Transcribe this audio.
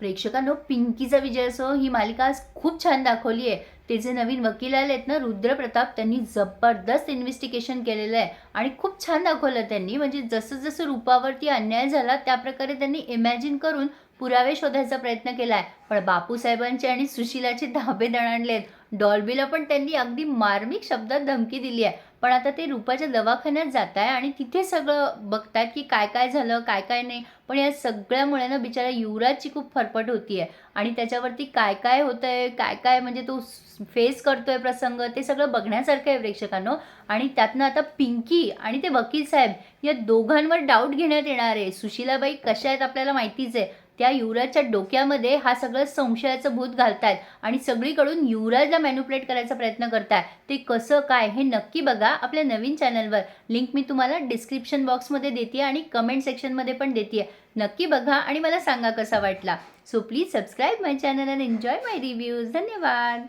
प्रेक्षकांनो पिंकीचा विजय असो ही मालिका आज खूप छान दाखवली आहे. ते जे नवीन वकील आले आहेत ना रुद्र प्रताप त्यांनी जबरदस्त इन्व्हेस्टिगेशन केलेलं आहे. आणि खूप छान दाखवलं त्यांनी. म्हणजे जसं जसं रूपावरती अन्याय झाला त्याप्रकारे त्यांनी इमॅजिन करून पुरावे शोधायचा प्रयत्न केला आहे पण बापूसाहेबांचे आणि सुशिलाचे धाबे दणाणले आहेत डॉल्बीला पण त्यांनी अगदी मार्मिक शब्दात धमकी दिली आहे. पण आता ते रूपाच्या दवाखान्यात जात आहे आणि तिथे सगळं बघतात की काय काय झालं काय काय नाही. पण या सगळ्यामुळे ना बिचारा युवराजची खूप फरफट होती आहे आणि त्याच्यावरती काय काय होतं आहे काय काय म्हणजे तो फेस करतोय प्रसंग ते सगळं बघण्यासारखं आहे प्रेक्षकांनो. आणि त्यातनं आता पिंकी आणि ते वकील साहेब या दोघांवर डाऊट घेण्यात येणार आहे. सुशीलाबाई कशा आहेत आपल्याला माहितीच आहे. त्या युवराजच्या डोक्यामध्ये हा सगळं संशयाचं भूत घालतात आणि सगळीकडून युवराजला मॅन्युपुलेट करायचा प्रयत्न करतात ते कसं काय हे नक्की बघा आपल्या नवीन चॅनलवर लिंक मी तुम्हाला डिस्क्रिप्शन बॉक्समध्ये देते आणि कमेंट सेक्शनमध्ये पण देते नक्की बघा आणि मला सांगा कसा वाटला. So please subscribe my channel and enjoy my reviews धन्यवाद.